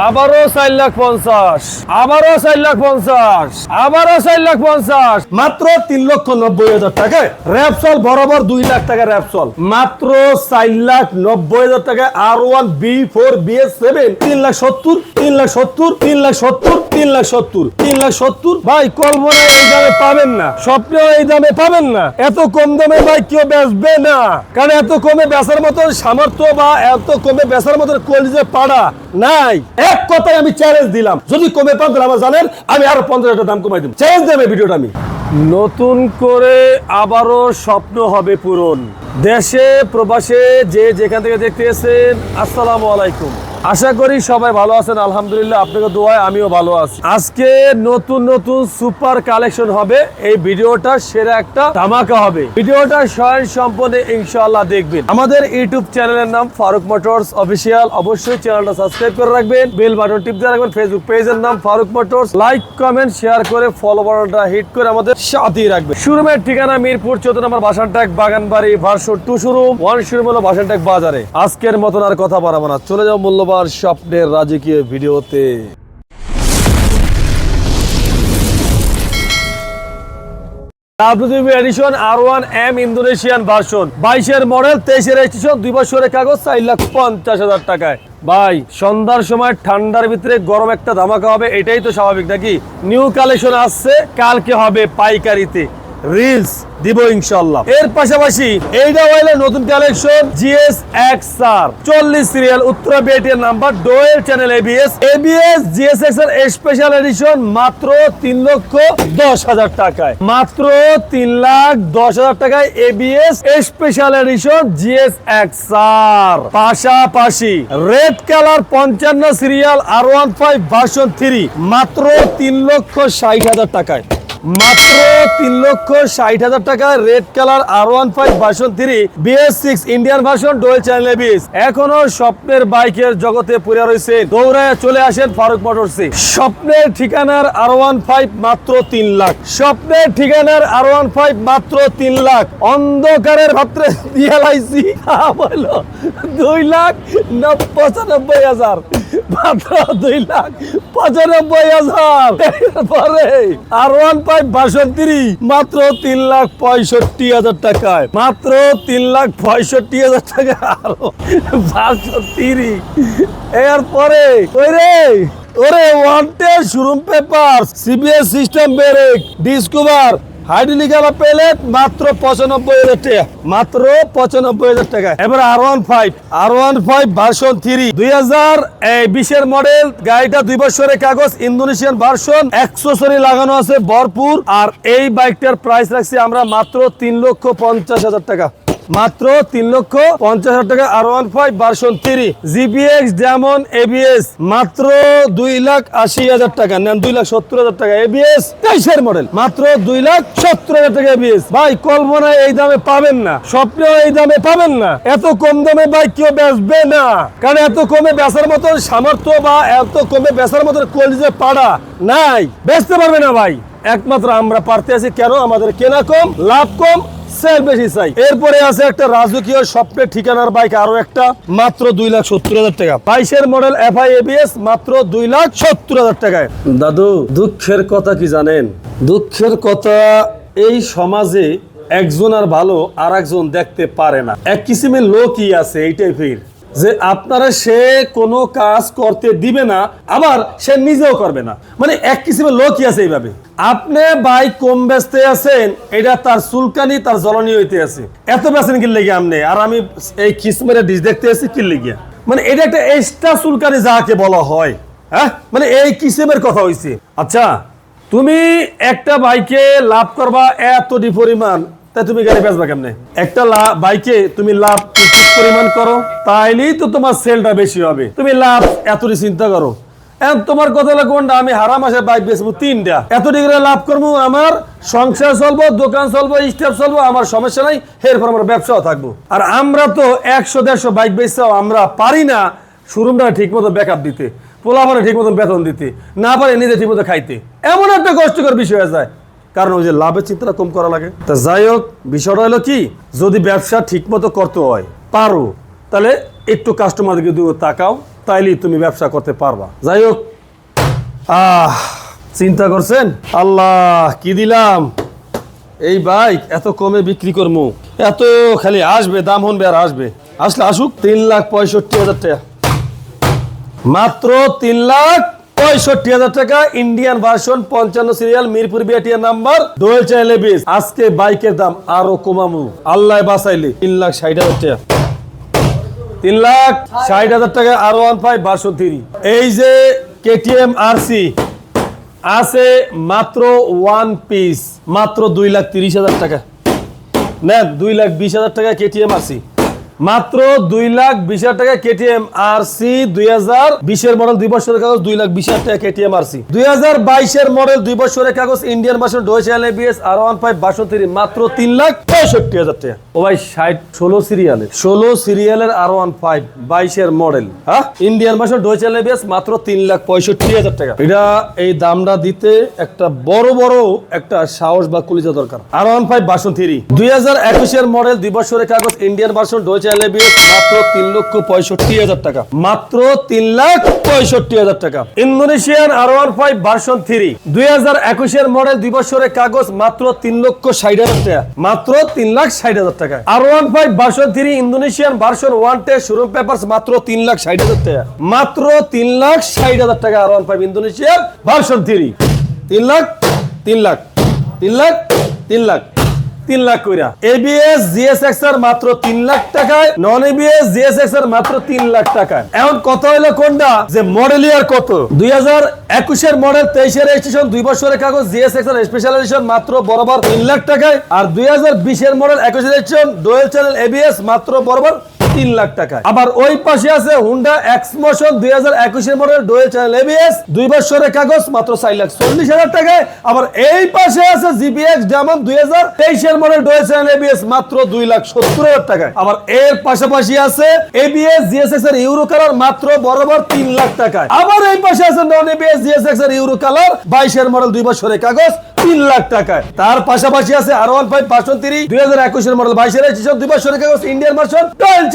আবারও চার লাখ পঞ্চাশ। আবারও চার লাখ পঞ্চাশ। আবারও চার লাখ পঞ্চাশ। মাত্র তিন লক্ষ নব্বই হাজার টাকায় র্যাপসল, বরাবর দুই লাখ টাকা র্যাপসল। মাত্র চার লাখ নব্বই হাজার টাকা আর one B four B S seven তিন লাখ সত্তর, তিন লাখ সত্তর, তিন লাখ সত্তর, তিন লাখ সত্তর, তিন লাখ সত্তর। ভাই কল্পনা এই দামে পাবেন না। স্বপ্নেও এই দামে পাবেন না। এত কম দামে ভাই কেউ বেচবে না। কারণ এত কমে বেচার মতন সামর্থ্য বা এত কমে বেচার মতন কলিজে পাড়া নাই। এক কথায় আমি চ্যালেঞ্জ দিলাম। যদি কমে পান তাহলে আমার জানেন, আমি আরও পঞ্চাশ হাজার দাম কমাই দিব। চ্যালেঞ্জ দেবে ভিডিওটা আমি। নতুন করে আবারও স্বপ্ন হবে পূরণ। দেশে, প্রবাসে, যে যেখান থেকে দেখতে আসসালামু আলাইকুম। আশা করি সবাই ভালো আছেন, আলহামদুলিল্লাহ আপনাকে দোয়ায় আমিও ভালো আছি। আজকে নতুন নতুন সুপার কালেকশন হবে, এই ভিডিওটা সেরা একটা ধামাকা হবে। ভিডিওটা স্বয়ং সম্পূর্ণ ইনশাআল্লাহ দেখবেন। আমাদের ইউটিউব চ্যানেলের নাম ফারুক মোটরস অফিসিয়াল, অবশ্যই চ্যানেলটা সাবস্ক্রাইব করে রাখবেন। বেল বাটন টিপ দিয়ে রাখবেন ফেসবুক পেজের নাম Faruk motors. Like comment share করে ফলো বাটনটা হিট করে আমাদের সাথেই রাখবেন। শোরুমের ঠিকানা মিরপুর চোদ্দ নম্বর বাসানটাক, বাগানবাড়ি version two showroom, one showroom হলো বাসানটাক বাজারে। আজকের মতন আর কথা বাড়াবো না। চলে যাও মূল্যবান স্বপ্নের রাজকীয় ভিডিওতে। Indonesian version. বাইশের মডেল, তেইশের দুই বছরের কাগজ হাজার টাকায়। ভাই, সন্ধ্যার সময় ঠান্ডার ভিতরে গরম একটা ধামাকা হবে, এটাই তো স্বাভাবিক নাকি? নিউ কালেকশন আসছে, কালকে হবে পাইকারিতে। রিলস দিব ইনশাল্লাহ এর পাশাপাশি এইটা হইল নতুন কালেকশন জিএস এক্স আর চল্লিশ serial Uttara বিএটিএর number dual channel ABS ABS GS X R special edition মাত্র তিন লক্ষ দশ হাজার টাকায়। মাত্র তিন লাখ দশ হাজার টাকায় ABS special edition GS X R পাশাপাশি রেড কালার পঞ্চান্ন serial R one five version three মাত্র তিন লক্ষ ষাট হাজার টাকায়। মাত্র তিন লক্ষ ষাট হাজার টাকা red colour R one five version three BS six Indian version dual channel BS এখনও স্বপ্নের বাইকের জগতে পড়ে রয়েছে। দৌড়ায় চলে আসেন ফারুক মোটরসে। স্বপ্নের ঠিকানার আর ওয়ান ফাইভ মাত্র তিন লাখ। স্বপ্নের ঠিকানার আর ওয়ান ফাইভ মাত্র তিন লাখ। অন্ধকারের ভাত্রে দিয়ে লাইছি দুই লাখ নব- পঁচানব্বই হাজার। মাত্র দুই লাখ পঁচানব্বই হাজার। পরে আর ওয়ান ফাইভ বাষট্টি, মাত্র তিন লাখ পঁয়ষট্টি হাজার টাকায়। মাত্র তিন লাখ পঁয়ষট্টি হাজার টাকা আরও বাষট্টি। এরপরে ওই রে ওরে wanted showroom paper CBS system brake discover hydraulical plate মাত্র পঁচানব্বই হাজার টাকা। মাত্র পঁচানব্বই হাজার টাকা। এবার R one five R one five version three দুই হাজার বিশের মডেল গাড়িটা দুই বছরের কাগজ ইন্দোনেশিয়ান ভার্সন অ্যাক্সেসরি লাগানো আছে, ভরপুর। আর এই বাইকটার প্রাইস রাখছি আমরা মাত্র তিন লক্ষ পঞ্চাশ হাজার টাকা। মাত্র তিন লক্ষ পঞ্চাশ হাজার টাকা আর ওয়ান থ্রি জিপিএক্স যেমন এবিএস মাত্র দুই লাখ আশি হাজার টাকা। নেন, দুই লাখ সত্তর হাজার টাকা এবিএস তেইশের মডেল মাত্র দুই লাখ সত্তর হাজার টাকা এবিএস ভাই কল্পনায় এই দামে পাবেন না, স্বপ্নেও এই দামে পাবেন না। এত কম দামে ভাই কেউ বেচবে না, কারণ এত কমে বেচার মতন সামর্থ্য বা এত কমে বেচার মতন কলিজে পাড়া নাই। বেচতে পারবে না ভাই। একমাত্র আমরা পারতে আছি, কেন? আমাদের কেনা কম, লাভ কম সেল বেশি চাই। এরপরে আছে একটা রাজকীয় স্বপ্নের ঠিকানার বাইক, আরও একটা, মাত্র দুই লাখ সত্তর হাজার টাকা। বাইশের মডেল এফ আই এবিএস, মাত্র দুই লাখ সত্তর হাজার টাকায়। দাদু, দুঃখের কথা কি জানেন? দুঃখের কথা, এই সমাজে একজন আর ভালো আর একজন দেখতে পারে না। এক কিসিমের লোকই আছে এই টাইপের যে আপনারা সে কোনো কাজ করতে দিবে না, আবার সে নিজেও করবে না। মানে এক কিসিমের লোকই আছে এইভাবে। আপনি বাইক কম ব্যস্ত আছেন, এটা তার চুলকানি, তার জ্বলনি হইতে আছে। এত বেছেন কি লেগে আপনি? আর আমি এই কিসমের ডিশ দেখতে আছি কি লেগে? মানে এটা একটা এক্সট্রা চুলকানি যাকে বলা হয় হ্যাঁ? মানে এই কিসেমের কথা হইছে। আচ্ছা তুমি একটা বাইকে লাভ করবা এত পরিমাণ। তাই তুমি গাড়ি বেচবা কেমনে? একটা বাইকে তুমি লাভ পরিমাণ করো, তাইলেই তো তোমার সেলটা বেশি হবে। তুমি লাভ এতটি চিন্তা করো। তোমার কথা হলো কোনটা? আমি হারা মাসে বাইক বেচবো তিনটা। এত ডিগ্রি লাভ করব, আমার সংসার চলবো, দোকান চলবো স্টেপ চলবো, আমার সমস্যা নাই এরপর আমার ব্যবসাও থাকব। আর আমরা তো একশো, দেড়শো বাইক বেচতেও আমরা পারি না শোরুমটা ঠিক মতো ব্যাকআপ দিতে পোলাপানে ঠিক মতো বেতন দিতে, না পারে নিজে ঠিক মতো খাইতে। এমন একটা কষ্টকর বিষয় হয়ে যায়। কারণ ওই যে লাভের চিন্তাটা কম করা লাগে। তা যাই হোক, বিষয়টা হলো কি, যদি ব্যবসা ঠিক মতো করতে হয়, পারো, তাহলে একটু কাস্টমারকে দিকে তাকাও, তাইলেই তুমি ব্যবসা করতে পারবা। যাই হোক, আহ, চিন্তা করছেন? আল্লাহ, কি দিলাম? এই বাইক এত কমে বিক্রি করব এত খালি আসবে, দাম হনবে আর আসবে। আসলে আসুক, তিন লাখ পঁয়ষট্টি হাজার টাকা। মাত্র তিন লাখ পঁয়ষট্টি হাজার টাকা ইন্ডিয়ান ভার্সন পঞ্চান্ন সিরিয়াল মিরপুর বিআটিয়ার নাম্বার ডোয়েল চ্যানেলে বিশ আজকে বাইকের দাম আরও কমামু। আল্লাহ বাঁচাইলে তিন লাখ ষাট হাজার টাকা। তিন লাখ ষাট হাজার টাকা R one five version three এই যে কেটিএম আরসি আছে মাত্র ওয়ান পিস মাত্র দুই লাখ তিরিশ হাজার টাকা। নেন, দুই লাখ বিশ হাজার টাকা কেটিএম আরসি মাত্র দুই লাখ বিশ হাজার টাকা কেটিএম আরসি দুই হাজার বিশের মডেল দুই বছরের কাগজ, দুই লাখ বিশ হাজার টাকা কেটিএম আরসি দুই হাজার বাইশের মডেল দুই বছরের কাগজ Indian version dual channel ABS R one five বাষট্টি, মাত্র তিন লাখ পঁয়ষট্টি হাজার টাকা। ও ভাই, ষাট, ষোলো সিরিয়ালের ষোলো সিরিয়ালের আর ওয়ান ফাইভ বাইশের মডেল হ্যাঁ? Indian version dual channel ABS মাত্র তিন লাখ পঁয়ষট্টি হাজার টাকা। এটা এই দামটা দিতে একটা বড় বড় একটা সাহস বা কলিজা দরকার। আর ওয়ান ফাইভ থ্রি দুই হাজার একুশের মডেল দুই বছরের কাগজ ইন্ডিয়ান ভার্সন ডোয়েচাল এবিএস মাত্র তিন লক্ষ পঁয়ষট্টি হাজার টাকা। মাত্র তিন লাখ পঁয়ষট্টি হাজার টাকা। Indonesian R one five version three দুই হাজার একুশের মডেল দুই বছরের কাগজ মাত্র তিন লক্ষ ষাট হাজার টাকা। মাত্র তিন লাখ ষাট হাজার টাকা। R one five version three Indonesian version one টে শোরুম পেপার মাত্র তিন লাখ ষাট হাজার টাকা। মাত্র তিন লাখ ষাট হাজার টাকা R one five Indonesian version three তিন লাখ তিন লাখ তিন লাখ তিন লাখ। তিন লাখ কইরা। এবিএস জিএসএক্স এর মাত্র তিন লাখ টাকায় নন এবিএস জিএসএক্স এর মাত্র তিন লাখ টাকায়। এখন কত হলো কোনটা? যে মডেল ইয়ার কত? দুই হাজার একুশের মডেল তেইশের রেজিস্ট্রেশন দুই বছরের কাগজ জিএসএক্স এর স্পেশাল এডিশন মাত্র বরাবর তিন লাখ টাকায়। আর দুই হাজার বিশের মডেল একুশের রেজিস্ট্রেশন ডোয়েল চ্যানেল এবিএস মাত্র বরাবর তিন লাখ টাকায় আবার ওই পাশে আছে হুন্ডা এক্সমোশন দুই হাজার একুশের মডেল ডোয়েল চ্যানেল এবিএস দুই বছরের কাগজ, মাত্র চার লাখ চল্লিশ হাজার টাকায়। আবার এই পাশে আছে জিবিএক্স ডায়মন্ড দুই হাজার তেইশের মডেল ডোয়েল চ্যানেল এবিএস মাত্র দুই লাখ সত্তর হাজার টাকায়। আবার এর পাশাপাশি আছে এবিএস জিএসএক্স এর ইউরো কালার মাত্র বরাবর তিন লাখ টাকায়। আবার এই পাশে আছে নন এবিএস জিএসএক্স এর ইউরো কালার বাইশের মডেল দুই বছরের কাগজ, তিন লাখ টাকায়। তার পাশাপাশি আছে আর ওয়ান ফাইভ পাঁচশো তিরিশ দুই হাজার একুশের মডেল বাইশের দুই বছরের কাগজ ইন্ডিয়ান ভার্সন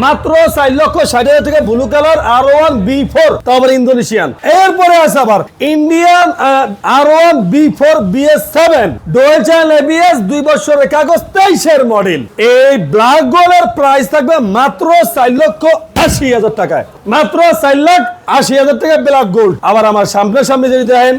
মাত্র চার লক্ষ ষাট হাজার টাকা blue colour R one V four তারপরে ইন্দোনেশিয়ান। এরপরে আছে আবার Indian R one V four BS seven dual channel ABS দুই বছরের কাগজ, তেইশের মডেল এই ব্ল্যাক গোল্ডের প্রাইস থাকবে মাত্র চার লক্ষ আশি হাজার টাকায়। মাত্র চার লাখ আশি হাজার টাকা ব্ল্যাক গোল্ড। আবার আমার সামনে সামনে যদি দেখেন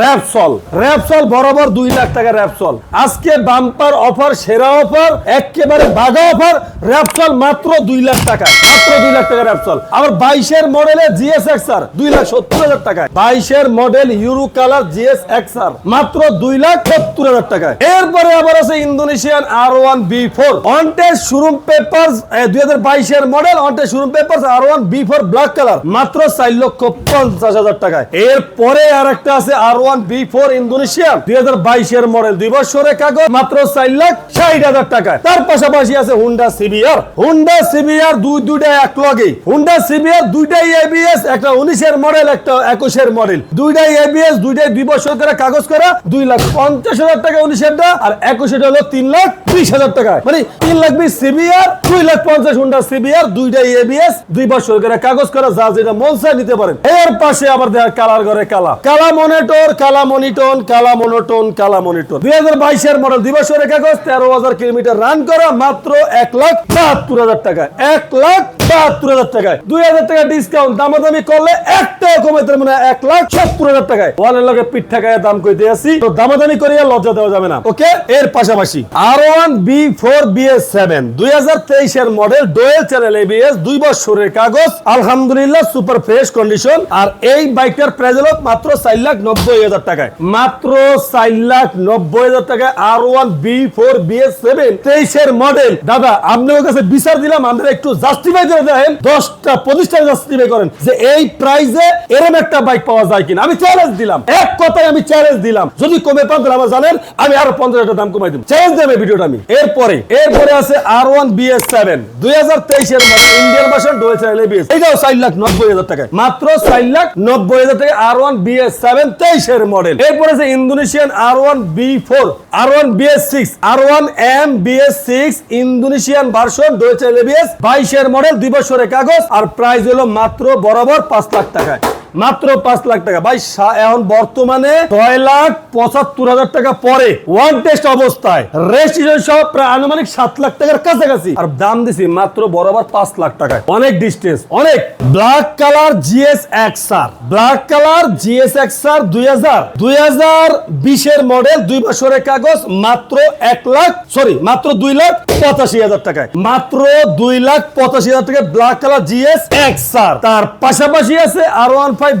র্যাপসল র্যাপসল বরাবর দুই লাখ টাকা র্যাপসল আজকে বাম্পার অফার, সেরা অফার একেবারে বাঘা অফার র্যাপসল মাত্র দুই লাখ টাকা। মাত্র দুই লাখ টাকা র্যাপসল আবার বাইশের মডেলে জিএস এক্সআর দুই লাখ সত্তর হাজার টাকায়। বাইশের model euro colour GS XR মাত্র দুই লাখ সত্তর হাজার টাকায়। এরপরে আবার আছে Indonesian R one V four অনটেস showroom paper দুই হাজার বাইশের model অনটেস showroom paper R one V four black colour মাত্র চার লক্ষ পঞ্চাশ হাজার টাকায়। এরপরে আর একটা আছে R one V four Indonesian. দুই হাজার বাইশের মডেল। দুই বছরের কাগজ মাত্র চার লাখ ষাট হাজার টাকায়। তার পাশাপাশি আছে হুন্ডা সিবিআর হুন্ডা সিবিআর দুই দুইটা এক লগে হুন্ডা সিবিআর দুইটাই এবিএস একটা উনিশের মডেল, একটা একুশের মডেল। দুইটাই এবিএস দুইটাই দুই বছর করে কাগজ করা। দুই লাখ পঞ্চাশ হাজার টাকা উনিশেরটা, আর একুশেরটা হলো তিন লাখ বিশ হাজার টাকা মানে তিন লাখ বিশ সিবিআর দুই লাখ পঞ্চাশ হুন্ডা সিবিআর দুইটাই এবিএস দুই বছর করে কাগজ করা, যা যেটা মন নিতে পারেন। এর পাশে আবার দেখা কালার ঘরে কালা। কালা মনিটর, কালা মনিটন, কালা মনোটন, কালা মনিটন দুই হাজার বাইশের মডেল দুই বছরের কাগজ, তেরো হাজার কিলোমিটার রান করা, মাত্র এক লাখ বাহাত্তর হাজার টাকা এক লাখ বাহাত্তর হাজার টাকায়। দুই হাজার টাকা ডিসকাউন্ট দামাদামি করলে একটা কমে তার মানে এক লাখ সত্তর হাজার টাকায়। ওয়ালের লগে পিঠ ঠাকায় দাম কইতে আসি, তো দামাদামি করিয়া লজ্জা দেওয়া যাবে না। ওকে? এর পাশাপাশি R one V four BS seven দুই হাজার তেইশের মডেল ডোয়েল চ্যানেল এবিএস দুই বছরের কাগজ, আলহামদুলিল্লাহ সুপার ফ্রেশ ফ্রেশ কন্ডিশন আর এই বাইকটার প্রাইস হলো মাত্র চার লাখ নব্বই হাজার টাকায়। মাত্র চার লাখ নব্বই হাজার টাকায় R one V four B S seven তেইশের মডেল দাদা, আপনার কাছে বিচার দিলাম, আপনারা একটু জাস্টিফাই করে দেন দশটা প্রতিষ্ঠান জাস্টিফাই করেন যে এই প্রাইসে এরকম একটা বাইক পাওয়া যায় কিনা। আমি চ্যালেঞ্জ দিলাম। এক কথায় আমি চ্যালেঞ্জ দিলাম। যদি কমে পান তাহলে আমার জানেন, আমি আরও পঞ্চাশ হাজার দাম কমাই দিব। চ্যালেঞ্জ দেবে ভিডিওটা আমি। এরপরে এরপরে আছে R one B S seven দুই হাজার তেইশের model Indian version dual channel ABS এটাও চার লাখ নব্বই হাজার টাকায়। মাত্র চার লাখ নব্বই হাজার টাকা R one B S seven তেইশের মডেল এরপরে আছে Indonesian R one V four R one B S six R one M B S six Indonesian version dual channel ABS বাইশের মডেল দুই বছরের কাগজ, আর প্রাইস হলো মাত্র বরাবর পাঁচ লাখ টাকায়। মাত্র পাঁচ লাখ টাকা। ভাই এখন বর্তমানে ছয় লাখ পঁচাত্তর হাজার টাকা পরে। ওয়ান টেস্ট অবস্থায়। রেজিস্ট্রেশন সহ প্রায় আনুমানিক সাত লাখ টাকার কাছাকাছি। আর দাম দিছি মাত্র বরাবর পাঁচ লাখ টাকায়। অনেক ডিস্টেন্স অনেক। Black colour GS XR black colour GS XR দুই হাজার। দুই হাজার বিশের মডেল দুই বছরের কাগজ, মাত্র এক লাখ সরি মাত্র দুই লাখ পঁচাশি হাজার টাকায়। মাত্র দুই লাখ পঁচাশি হাজার টাকায় ব্ল্যাক কালার জিএস এক্সআর তার পাশাপাশি আছে আর ওয়ান ফাইভ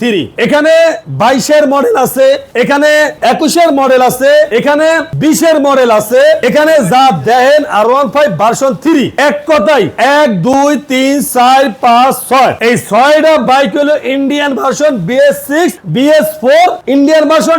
থ্রি। এখানে বাইশের মডেল আছে, এখানে একুশের মডেল আছে, এখানে বিশের মডেল আছে, এখানে যা দেখেন আর ওয়ান ফাইভ থ্রি। এক কথাই এক, দুই, তিন, চার, পাঁচ, ছয়। এই ছয়টা বাইক হলো Indian version BS six BS four Indian version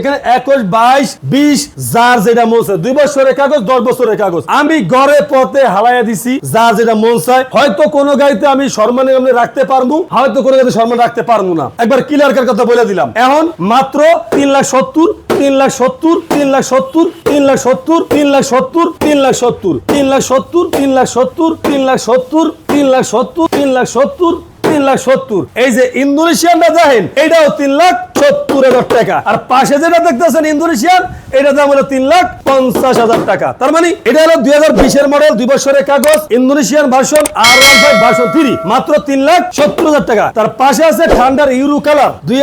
এখানে একুশ, বাইশ, বিশ, যার যেটা মন চায়। দুই বছরের কাগজ, দশ বছরের কাগজ। আমি ঘরে পথে হালাইয়া দিছি, যার যেটা মন চায়। হয়তো কোনো গাড়িতে আমি সম্মানে রাখতে পারব, হয়তো কোনো গাড়িতে সম্মান রাখতে পারব না একবার ক্লিয়ার কথা বলে দিলাম এখন মাত্র তিন লাখ সত্তর তিন লাখ সত্তর তিন লাখ সত্তর তিন লাখ সত্তর তিন লাখ সত্তর তিন লাখ সত্তর তিন লাখ সত্তর তিন লাখ সত্তর তিন লাখ সত্তর তিন লাখ সত্তর তিন লাখ সত্তর তিন লাখ সত্তর এই যে ইন্দোনেশিয়ানটা দেখেন এটাও তিন লাখ সত্তর হাজার টাকা। আর পাশে যেটা দেখতেছেন এটা দাম হলো তিন লাখ পঞ্চাশ হাজার টাকা। তার মানে এটা হলো দুই মডেল দুই বছরের কাগজ, Indonesian version R one five version three মাত্র তিন লাখ সত্তর হাজার টাকা। তার পাশে আছে ঠান্ডার ইউরো কালার দুই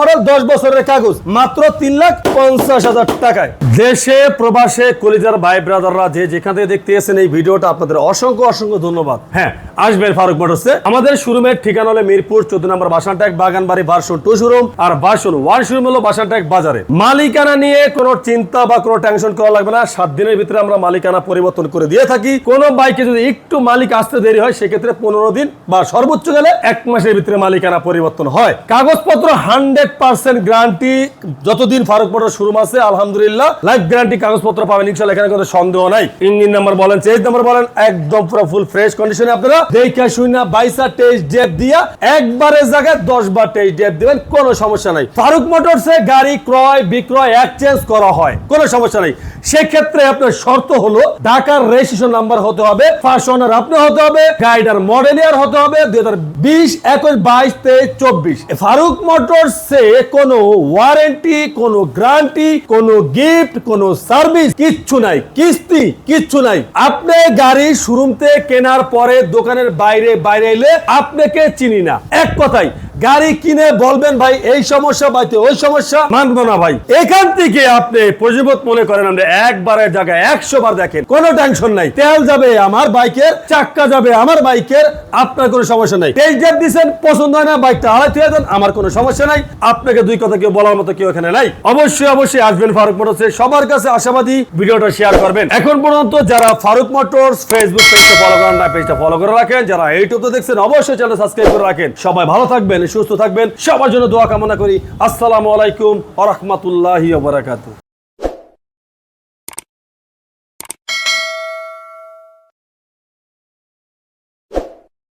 মডেল দশ বছরের কাগজ, মাত্র তিন লাখ পঞ্চাশ হাজার টাকায়। দেশে, প্রবাসে, কলিজার ভাই, ব্রাদাররা যে যেখান থেকে দেখতে এসেছেন এই ভিডিওটা আপনাদের অসংখ্য অসংখ্য ধন্যবাদ। হ্যাঁ আসবেন ফারুক মোটরসে। আমাদের শোরুমের ঠিকানা হলো মিরপুর, চোদ্দ নম্বর Bashantek Baganbari version two showroom. আর ভার্সন ওয়ান শোরুম হলো বাসানট্যাক বাজারে। মালিকানা নিয়ে কোনো চিন্তা বা কোনো টেনশন করা লাগবে না। সাত দিনের ভিতরে আমরা মালিকানা পরিবর্তন করে দিয়ে থাকি। কোনো বাইকে যদি একটু মালিক আসতে দেরি হয়, সেক্ষেত্রে পনেরো দিন বা সর্বোচ্চ গেলে এক মাসের ভিতরে মালিকানা পরিবর্তন হয়। কাগজপত্র হান্ড্রেড পার্সেন্ট গ্যারান্টি যতদিন ফারুক মোটর শোরুম আছে, আলহামদুলিল্লাহ লাইফ গ্যারান্টি কাগজপত্র পাবেন। ইনশাল্লাহ এখানে কোনো সন্দেহ নাই। ইঞ্জিন নাম্বার বলেন, চেঞ্জ নাম্বার বলেন, একদম পুরো ফুল ফ্রেশ কন্ডিশনে আপনারা দেখা শুনে, বাইসা টেস্ট ডেট দিয়া একবারের জায়গায় দশ বার টেস্ট ডেট দিবেন, কোনো সমস্যা নাই। ফারুক মোটরসে গাড়ি ক্রয়, বিক্রয় এক্সচেঞ্জ করা হয়। কোনো সমস্যা নাই। সেক্ষেত্রে আপনার শর্ত হলো ঢাকার রেজিস্ট্রেশন নাম্বার হতে হবে ফার্স্ট ওনার আপনি হতে হবে গাইডার মডেল ইয়ার হতে হবে, দুই হাজার বিশ, একুশ, বাইশ, তেইশ, চব্বিশ। ফারুক মোটরসে কোনো ওয়ারেন্টি কোনো গ্যারান্টি কোনো গিফট কোনো সার্ভিস কিচ্ছু নাই। কিস্তি কিচ্ছু নাই। আপনি গাড়ি শোরুম থেকে কেনার পরে দোকানের বাইরে বাইরে এলে আপনাকে চিনি না। এক কথাই গাড়ি কিনে বলবেন, ভাই, এই সমস্যা বাইতে ওই সমস্যা। মানবো না, ভাই। এখান থেকে আপনি প্রযোজক মনে করেন আমরা একবারের জায়গায় একশো বার দেখেন। কোনো টেনশন নাই। তেল যাবে আমার বাইকের, চাক্কা যাবে আমার বাইকের, আপনার কোনো সমস্যা নাই। টেস্ট ডেট দিচ্ছেন পছন্দ হয় না, বাইকটা আড়াই থেকে দেন, আমার কোনো সমস্যা নাই। আপনাকে দুই কথা কেউ বলার মতো কেউ এখানে নাই। অবশ্যই অবশ্যই আসবেন ফারুক মোটরসে। সবার কাছে আশাবাদী ভিডিওটা শেয়ার করবেন। এখন পর্যন্ত যারা ফারুক মোটরস ফেসবুক পেজটা ফলো করেন, না পেজটা ফলো করে রাখেন, যারা ইউটিউবে দেখছেন, অবশ্যই চ্যানেল সাবস্ক্রাইব করে রাখেন। সবাই ভালো থাকবেন সুস্থ থাকবেন। সবার জন্য দোয়া কামনা করি। আসসালামু আলাইকুম আ রাহমাতুল্লাহি